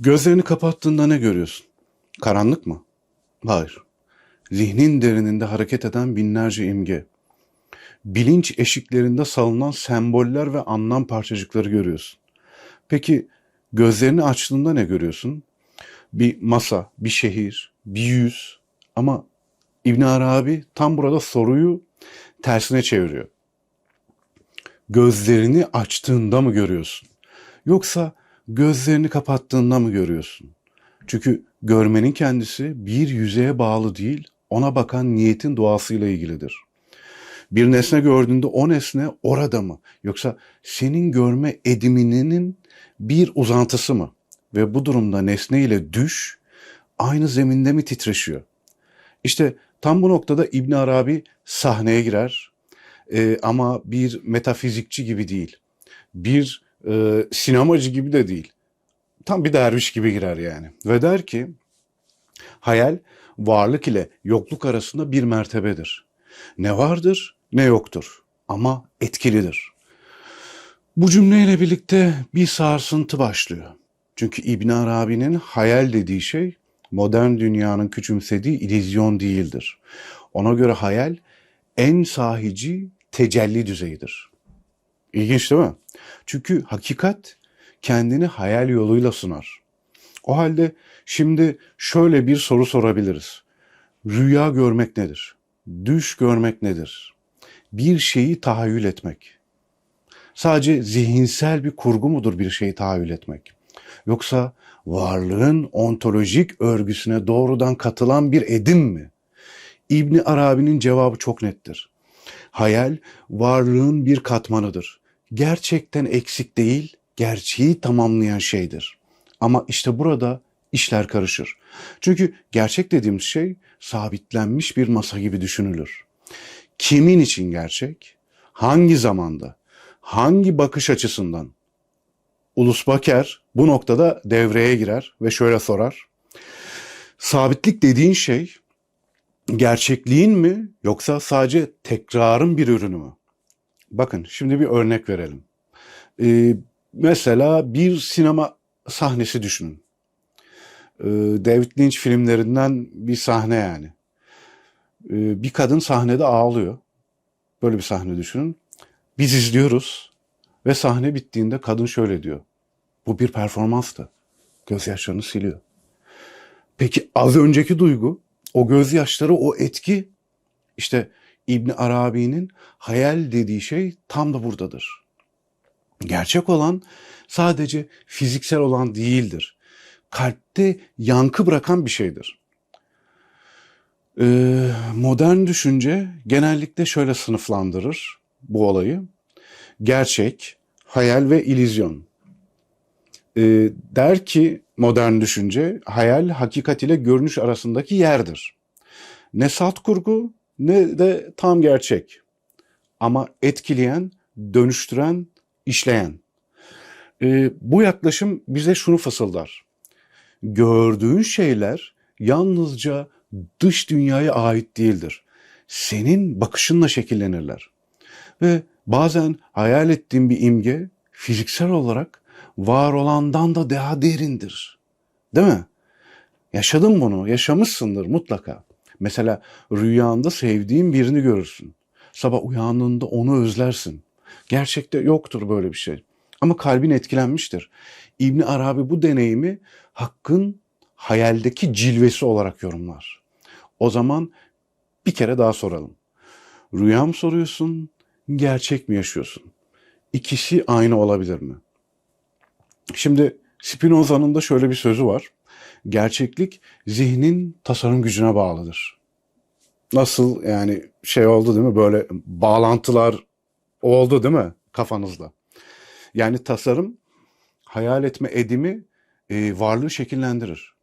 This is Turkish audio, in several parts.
Gözlerini kapattığında ne görüyorsun? Karanlık mı? Hayır. Zihnin derininde hareket eden binlerce imge. Bilinç eşiklerinde salınan semboller ve anlam parçacıkları görüyorsun. Peki gözlerini açtığında ne görüyorsun? Bir masa, bir şehir, bir yüz. Ama İbn Arabi tam burada soruyu tersine çeviriyor. Gözlerini açtığında mı görüyorsun? Yoksa gözlerini kapattığında mı görüyorsun? Çünkü görmenin kendisi bir yüzeye bağlı değil, ona bakan niyetin doğasıyla ilgilidir. Bir nesne gördüğünde o nesne orada mı? Yoksa senin görme ediminin bir uzantısı mı? Ve bu durumda nesne ile düş aynı zeminde mi titreşiyor? İşte tam bu noktada İbn Arabi sahneye girer Ee, ama bir metafizikçi gibi değil. Bir e, sinemacı gibi de değil. Tam bir derviş gibi girer yani. Ve der ki hayal varlık ile yokluk arasında bir mertebedir. Ne vardır ne yoktur ama etkilidir. Bu cümleyle birlikte bir sarsıntı başlıyor. Çünkü İbn Arabi'nin hayal dediği şey modern dünyanın küçümsediği illüzyon değildir. Ona göre hayal en sahici tecelli düzeyidir. İlginç değil mi? Çünkü hakikat kendini hayal yoluyla sunar. O halde şimdi şöyle bir soru sorabiliriz. Rüya görmek nedir? Düş görmek nedir? Bir şeyi tahayyül etmek. Sadece zihinsel bir kurgu mudur bir şeyi tahayyül etmek? Yoksa varlığın ontolojik örgüsüne doğrudan katılan bir edim mi? İbni Arabi'nin cevabı çok nettir. Hayal varlığın bir katmanıdır. Gerçekten eksik değil, gerçeği tamamlayan şeydir. Ama işte burada işler karışır. Çünkü gerçek dediğimiz şey sabitlenmiş bir masa gibi düşünülür. Kimin için gerçek? Hangi zamanda? Hangi bakış açısından? Ulus Baker bu noktada devreye girer ve şöyle sorar. Sabitlik dediğin şey gerçekliğin mi yoksa sadece tekrarın bir ürünü mü? Bakın şimdi bir örnek verelim. Ee, mesela bir sinema sahnesi düşünün. Ee, David Lynch filmlerinden bir sahne yani. Ee, bir kadın sahnede ağlıyor. Böyle bir sahne düşünün. Biz izliyoruz ve sahne bittiğinde kadın şöyle diyor. Bu bir performanstı. Gözyaşlarını siliyor. Peki az önceki duygu, o gözyaşları, o etki işte İbn Arabi'nin hayal dediği şey tam da buradadır. Gerçek olan sadece fiziksel olan değildir. Kalpte yankı bırakan bir şeydir. Ee, modern düşünce genellikle şöyle sınıflandırır bu olayı. Gerçek, hayal ve ilizyon. Ee, der ki modern düşünce hayal hakikat ile görünüş arasındaki yerdir. Ne salt kurgu ne de tam gerçek. Ama etkileyen, dönüştüren, işleyen. Ee, bu yaklaşım bize şunu fısıldar. Gördüğün şeyler yalnızca dış dünyaya ait değildir. Senin bakışınla şekillenirler. Ve bazen hayal ettiğin bir imge fiziksel olarak var olandan da daha derindir. Değil mi? Yaşadın bunu, yaşamışsındır mutlaka. Mesela rüyanda sevdiğin birini görürsün. Sabah uyandığında onu özlersin. Gerçekte yoktur böyle bir şey. Ama kalbin etkilenmiştir. İbni Arabi bu deneyimi hakkın hayaldeki cilvesi olarak yorumlar. O zaman bir kere daha soralım. Rüya mı soruyorsun, gerçek mi yaşıyorsun? İkisi aynı olabilir mi? Şimdi Spinoza'nın da şöyle bir sözü var. Gerçeklik zihnin tasarım gücüne bağlıdır. Nasıl yani şey oldu değil mi? Böyle bağlantılar oldu değil mi kafanızda? Yani tasarım hayal etme edimi e, varlığı şekillendirir.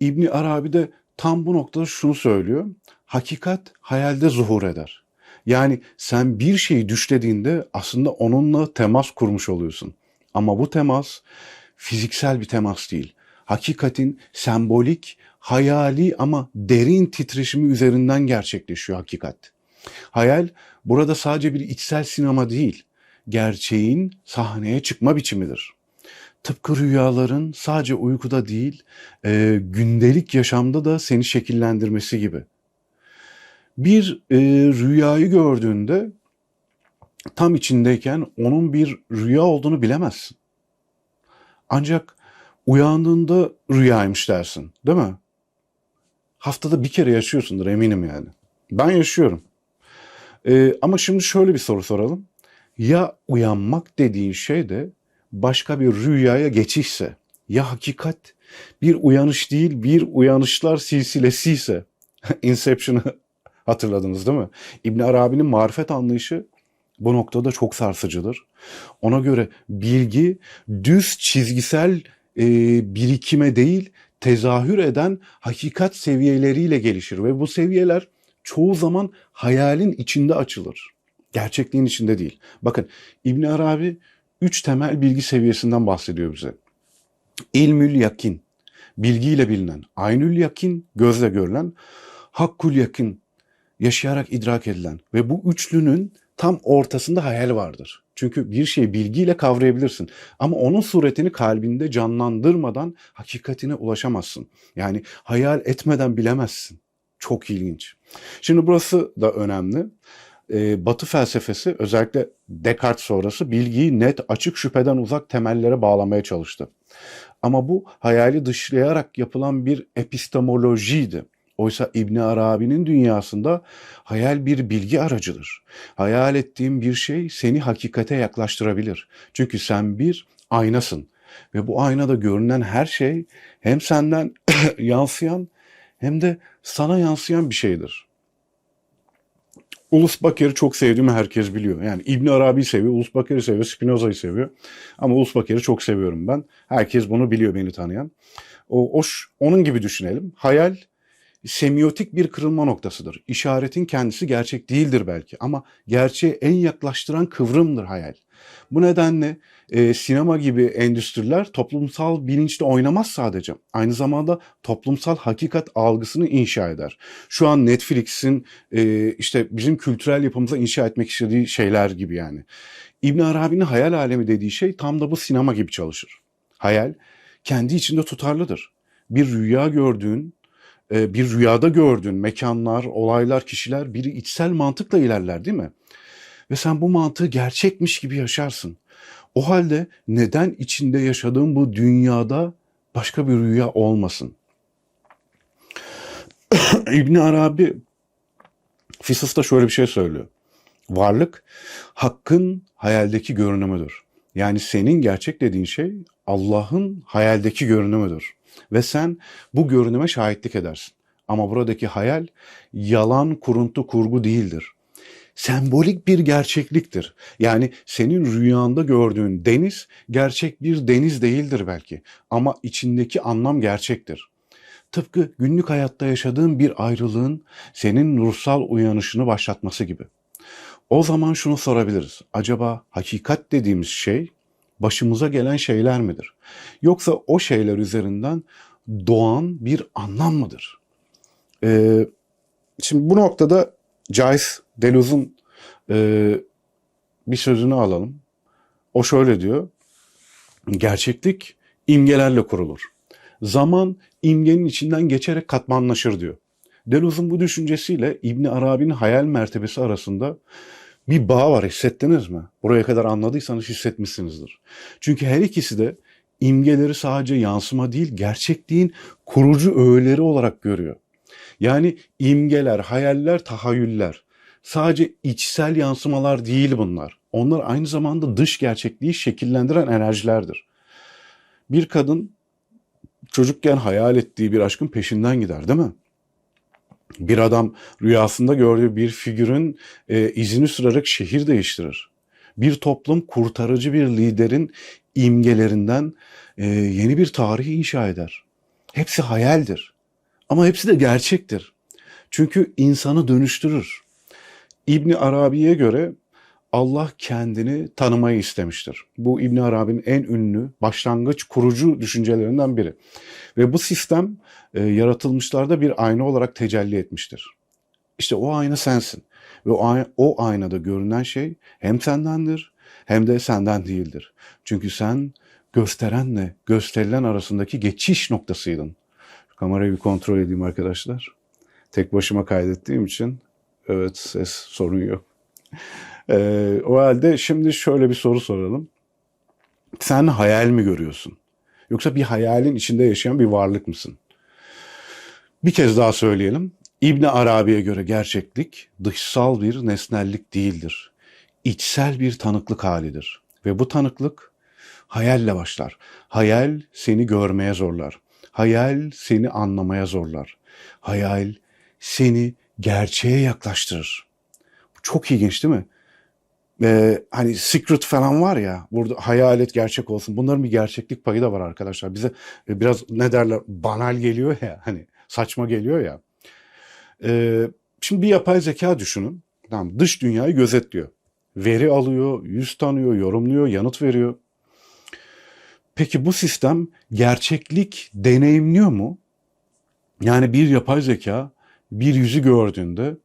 İbni Arabi de tam bu noktada şunu söylüyor. Hakikat hayalde zuhur eder. Yani sen bir şeyi düşlediğinde aslında onunla temas kurmuş oluyorsun. Ama bu temas fiziksel bir temas değil. Hakikatin sembolik, hayali ama derin titreşimi üzerinden gerçekleşiyor hakikat. Hayal burada sadece bir içsel sinema değil, gerçeğin sahneye çıkma biçimidir. Tıpkı rüyaların sadece uykuda değil, e, gündelik yaşamda da seni şekillendirmesi gibi. Bir e, rüyayı gördüğünde tam içindeyken onun bir rüya olduğunu bilemezsin. Ancak uyandığında rüyaymış dersin, değil mi? Haftada bir kere yaşıyorsundur eminim yani. Ben yaşıyorum. Ee, ama şimdi şöyle bir soru soralım. Ya uyanmak dediğin şey de başka bir rüyaya geçişse, ya hakikat bir uyanış değil bir uyanışlar silsilesi ise, Inception'ı hatırladınız değil mi? İbn Arabi'nin marifet anlayışı bu noktada çok sarsıcıdır. Ona göre bilgi düz çizgisel e, birikime değil tezahür eden hakikat seviyeleriyle gelişir ve bu seviyeler çoğu zaman hayalin içinde açılır. Gerçekliğin içinde değil. Bakın İbn Arabi üç temel bilgi seviyesinden bahsediyor bize. İlmül yakin, bilgiyle bilinen. Aynül yakin, gözle görülen. Hakkul yakin, yaşayarak idrak edilen. Ve bu üçlünün tam ortasında hayal vardır. Çünkü bir şeyi bilgiyle kavrayabilirsin. Ama onun suretini kalbinde canlandırmadan hakikatine ulaşamazsın. Yani hayal etmeden bilemezsin. Çok ilginç. Şimdi burası da önemli. Ee, Batı felsefesi özellikle Descartes sonrası bilgiyi net, açık şüpheden uzak temellere bağlamaya çalıştı. Ama bu hayali dışlayarak yapılan bir epistemolojiydi. Oysa İbn Arabi'nin dünyasında hayal bir bilgi aracıdır. Hayal ettiğin bir şey seni hakikate yaklaştırabilir. Çünkü sen bir aynasın ve bu aynada görünen her şey hem senden yansıyan hem de sana yansıyan bir şeydir. Ulus Baker'i çok sevdiğimi herkes biliyor. Yani İbn Arabi'yi seviyor, Ulus Baker'i seviyor, Spinoza'yı seviyor. Ama Ulus Baker'i çok seviyorum ben. Herkes bunu biliyor beni tanıyan. O, o onun gibi düşünelim. Hayal semiotik bir kırılma noktasıdır. İşaretin kendisi gerçek değildir belki ama gerçeğe en yaklaştıran kıvrımdır hayal. Bu nedenle e, sinema gibi endüstriler toplumsal bilinçle oynamaz sadece. Aynı zamanda toplumsal hakikat algısını inşa eder. Şu an Netflix'in e, işte bizim kültürel yapımıza inşa etmek istediği şeyler gibi yani. İbn Arabi'nin hayal alemi dediği şey tam da bu sinema gibi çalışır. Hayal kendi içinde tutarlıdır. Bir rüya gördüğün bir rüyada gördüğün mekanlar, olaylar, kişiler biri içsel mantıkla ilerler değil mi? Ve sen bu mantığı gerçekmiş gibi yaşarsın. O halde neden içinde yaşadığın bu dünyada başka bir rüya olmasın? İbn Arabi Fisas'ta şöyle bir şey söylüyor. Varlık hakkın hayaldeki görünümüdür. Yani senin gerçek dediğin şey Allah'ın hayaldeki görünümüdür. Ve sen bu görünüme şahitlik edersin. Ama buradaki hayal yalan, kuruntu, kurgu değildir. Sembolik bir gerçekliktir. Yani senin rüyanda gördüğün deniz gerçek bir deniz değildir belki. Ama içindeki anlam gerçektir. Tıpkı günlük hayatta yaşadığın bir ayrılığın senin ruhsal uyanışını başlatması gibi. O zaman şunu sorabiliriz. Acaba hakikat dediğimiz şey başımıza gelen şeyler midir? Yoksa o şeyler üzerinden doğan bir anlam mıdır? Ee, şimdi bu noktada Joyce Deleuze'un e, bir sözünü alalım. O şöyle diyor. Gerçeklik imgelerle kurulur. Zaman imgenin içinden geçerek katmanlaşır diyor. Deleuze'un bu düşüncesiyle İbn Arabi'nin hayal mertebesi arasında bir bağ var hissettiniz mi? Buraya kadar anladıysanız hissetmişsinizdir. Çünkü her ikisi de imgeleri sadece yansıma değil gerçekliğin kurucu öğeleri olarak görüyor. Yani imgeler, hayaller, tahayyüller sadece içsel yansımalar değil bunlar. Onlar aynı zamanda dış gerçekliği şekillendiren enerjilerdir. Bir kadın çocukken hayal ettiği bir aşkın peşinden gider değil mi? Bir adam rüyasında gördüğü bir figürün e, izini sürerek şehir değiştirir. Bir toplum kurtarıcı bir liderin imgelerinden e, yeni bir tarih inşa eder. Hepsi hayaldir. Ama hepsi de gerçektir. Çünkü insanı dönüştürür. İbni Arabi'ye göre Allah kendini tanımayı istemiştir. Bu İbn Arabi'nin en ünlü başlangıç kurucu düşüncelerinden biri. Ve bu sistem e, yaratılmışlarda bir ayna olarak tecelli etmiştir. İşte o ayna sensin. Ve o, o aynada görünen şey hem sendendir hem de senden değildir. Çünkü sen gösterenle gösterilen arasındaki geçiş noktasıydın. Şu kamerayı bir kontrol edeyim arkadaşlar. Tek başıma kaydettiğim için evet ses sorun yok. Ee, o halde şimdi şöyle bir soru soralım. Sen hayal mi görüyorsun? Yoksa bir hayalin içinde yaşayan bir varlık mısın? Bir kez daha söyleyelim. İbn Arabi'ye göre gerçeklik dışsal bir nesnellik değildir. İçsel bir tanıklık halidir. Ve bu tanıklık hayalle başlar. Hayal seni görmeye zorlar. Hayal seni anlamaya zorlar. Hayal seni gerçeğe yaklaştırır. Bu çok ilginç değil mi? Ee, hani secret falan var ya burada hayalet gerçek olsun. Bunların bir gerçeklik payı da var arkadaşlar. Bize e, biraz ne derler banal geliyor ya hani saçma geliyor ya. Ee, şimdi bir yapay zeka düşünün. Tamam, dış dünyayı gözetliyor. Veri alıyor, yüz tanıyor, yorumluyor, yanıt veriyor. Peki bu sistem gerçeklik deneyimliyor mu? Yani bir yapay zeka bir yüzü gördüğünde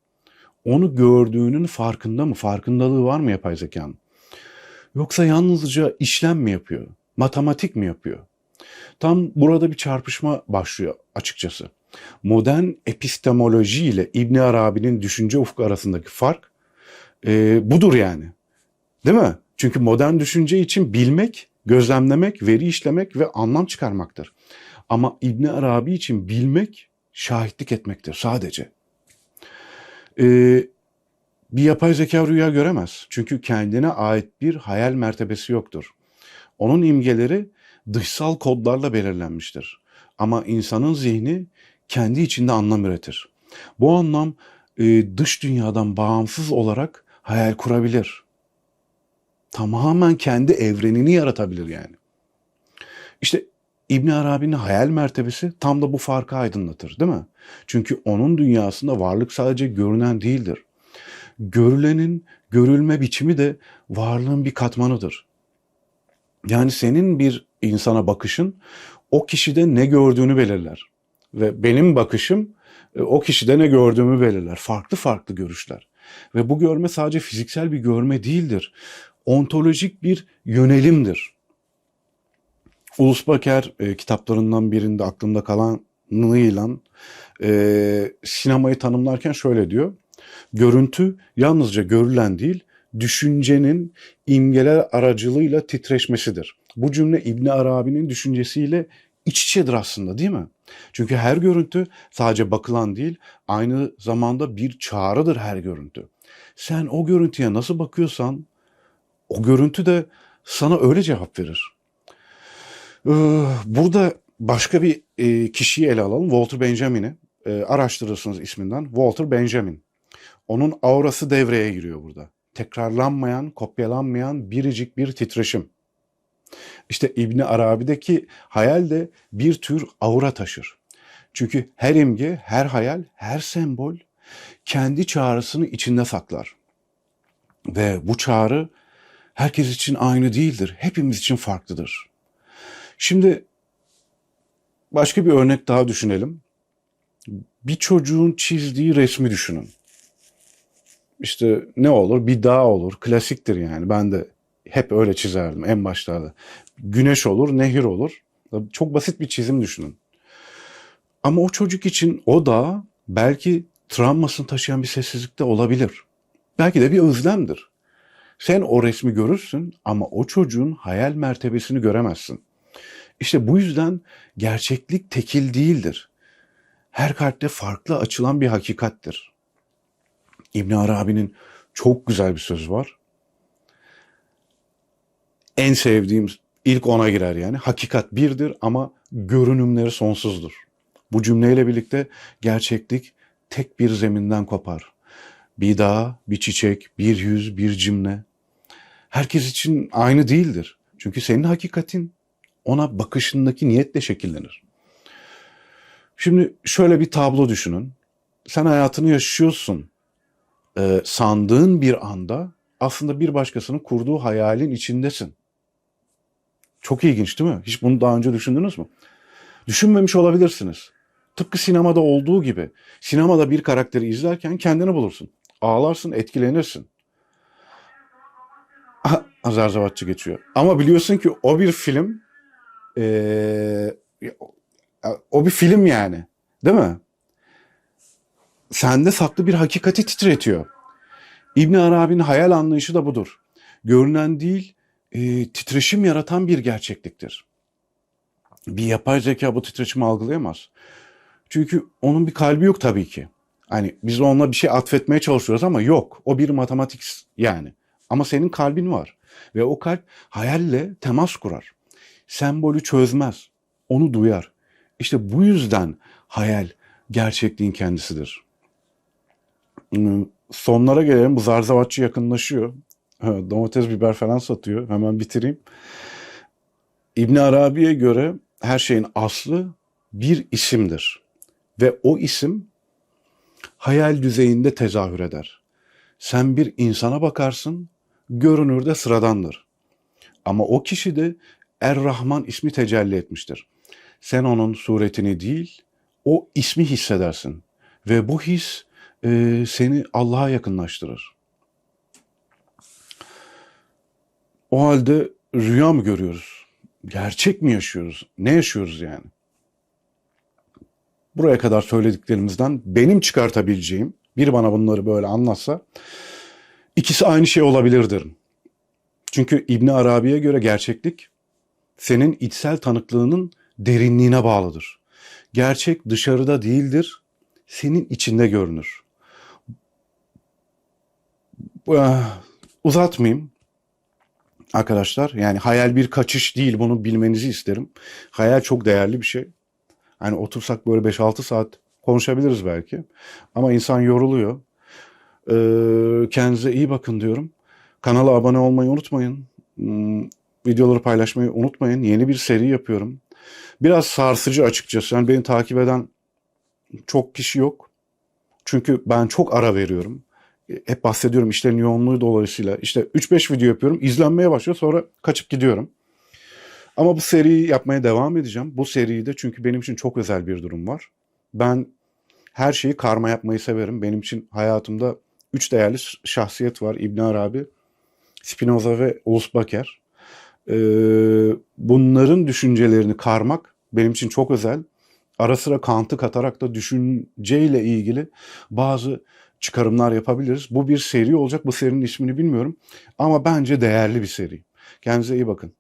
onu gördüğünün farkında mı? Farkındalığı var mı yapay zekanın? Yoksa yalnızca işlem mi yapıyor? Matematik mi yapıyor? Tam burada bir çarpışma başlıyor açıkçası. Modern epistemoloji ile İbn Arabi'nin düşünce ufku arasındaki fark e, budur yani. Değil mi? Çünkü modern düşünce için bilmek, gözlemlemek, veri işlemek ve anlam çıkarmaktır. Ama İbn Arabi için bilmek şahitlik etmektir sadece. Ee, bir yapay zeka rüya göremez. Çünkü kendine ait bir hayal mertebesi yoktur. Onun imgeleri dışsal kodlarla belirlenmiştir. Ama insanın zihni kendi içinde anlam üretir. Bu anlam e, dış dünyadan bağımsız olarak hayal kurabilir. Tamamen kendi evrenini yaratabilir yani. İşte İbn Arabi'nin hayal mertebesi tam da bu farkı aydınlatır, değil mi? Çünkü onun dünyasında varlık sadece görünen değildir. Görülenin görülme biçimi de varlığın bir katmanıdır. Yani senin bir insana bakışın o kişide ne gördüğünü belirler. Ve benim bakışım e, o kişide ne gördüğümü belirler. Farklı farklı görüşler. Ve bu görme sadece fiziksel bir görme değildir. Ontolojik bir yönelimdir. Ulus Baker e, kitaplarından birinde aklımda kalanıyla e, sinemayı tanımlarken şöyle diyor. Görüntü yalnızca görülen değil, düşüncenin imgeler aracılığıyla titreşmesidir. Bu cümle İbni Arabi'nin düşüncesiyle iç içedir aslında değil mi? Çünkü her görüntü sadece bakılan değil, aynı zamanda bir çağrıdır her görüntü. Sen o görüntüye nasıl bakıyorsan, o görüntü de sana öyle cevap verir. Ee, Burada başka bir e, kişiyi ele alalım. Walter Benjamin'i. E, araştırırsınız isminden. Walter Benjamin. Onun aurası devreye giriyor burada. Tekrarlanmayan, kopyalanmayan biricik bir titreşim. İşte İbni Arabi'deki hayal de bir tür aura taşır. Çünkü her imge, her hayal, her sembol kendi çağrısını içinde saklar. Ve bu çağrı herkes için aynı değildir. Hepimiz için farklıdır. Şimdi başka bir örnek daha düşünelim. Bir çocuğun çizdiği resmi düşünün. İşte ne olur? Bir dağ olur. Klasiktir yani. Ben de hep öyle çizerdim en başlarda. Güneş olur, nehir olur. Çok basit bir çizim düşünün. Ama o çocuk için o dağ belki travmasını taşıyan bir sessizlik de olabilir. Belki de bir özlemdir. Sen o resmi görürsün ama o çocuğun hayal mertebesini göremezsin. İşte bu yüzden gerçeklik tekil değildir. Her kalpte farklı açılan bir hakikattir. İbn Arabi'nin çok güzel bir sözü var. En sevdiğim ilk ona girer yani. Hakikat birdir ama görünümleri sonsuzdur. Bu cümleyle birlikte gerçeklik tek bir zeminden kopar. Bir dağ, bir çiçek, bir yüz, bir cümle. Herkes için aynı değildir. Çünkü senin hakikatin ona bakışındaki niyetle şekillenir. Şimdi şöyle bir tablo düşünün. Sen hayatını yaşıyorsun. Ee, sandığın bir anda aslında bir başkasının kurduğu hayalin içindesin. Çok ilginç değil mi? Hiç bunu daha önce düşündünüz mü? Düşünmemiş olabilirsiniz. Tıpkı sinemada olduğu gibi. Sinemada bir karakteri izlerken kendini bulursun. Ağlarsın, etkilenirsin. Azerzavatçı geçiyor. Ama biliyorsun ki o bir film Ee, o bir film yani. Değil mi? Sende saklı bir hakikati titretiyor. İbn Arabi'nin hayal anlayışı da budur. Görünen değil, e, titreşim yaratan bir gerçekliktir. Bir yapay zeka bu titreşimi algılayamaz. Çünkü onun bir kalbi yok tabii ki. Hani biz onunla bir şey atfetmeye çalışıyoruz ama yok. O bir matematik yani. Ama senin kalbin var. Ve o kalp hayalle temas kurar. Sembolü çözmez. Onu duyar. İşte bu yüzden hayal gerçekliğin kendisidir. Sonlara gelelim. Bu zarzavatçı yakınlaşıyor. Domates, biber falan satıyor. Hemen bitireyim. İbn Arabi'ye göre her şeyin aslı bir isimdir. Ve o isim hayal düzeyinde tezahür eder. Sen bir insana bakarsın, görünürde sıradandır. Ama o kişi de Er-Rahman ismi tecelli etmiştir. Sen onun suretini değil, o ismi hissedersin. Ve bu his e, seni Allah'a yakınlaştırır. O halde rüya mı görüyoruz? Gerçek mi yaşıyoruz? Ne yaşıyoruz yani? Buraya kadar söylediklerimizden benim çıkartabileceğim, bir bana bunları böyle anlatsa, ikisi aynı şey olabilir derim. Çünkü İbn Arabi'ye göre gerçeklik senin içsel tanıklığının derinliğine bağlıdır. Gerçek dışarıda değildir, senin içinde görünür. Ah, Uzatmayayım arkadaşlar. Yani hayal bir kaçış değil bunu bilmenizi isterim. Hayal çok değerli bir şey. Hani otursak böyle 5-6 saat konuşabiliriz belki. Ama insan yoruluyor. Ee, kendinize iyi bakın diyorum. Kanala abone olmayı unutmayın. Videoları paylaşmayı unutmayın. Yeni bir seri yapıyorum. Biraz sarsıcı açıkçası. Yani beni takip eden çok kişi yok. Çünkü ben çok ara veriyorum. Hep bahsediyorum işlerin yoğunluğu dolayısıyla. İşte 3-5 video yapıyorum. izlenmeye başlıyor sonra kaçıp gidiyorum. Ama bu seriyi yapmaya devam edeceğim. Bu seride çünkü benim için çok özel bir durum var. Ben her şeyi karma yapmayı severim. Benim için hayatımda üç değerli şahsiyet var. İbn Arabi, Spinoza ve Ulus Baker. Ee, bunların düşüncelerini karmak benim için çok özel. Ara sıra Kant'ı katarak da düşünceyle ilgili bazı çıkarımlar yapabiliriz. Bu bir seri olacak. Bu serinin ismini bilmiyorum. Ama bence değerli bir seri. Kendinize iyi bakın.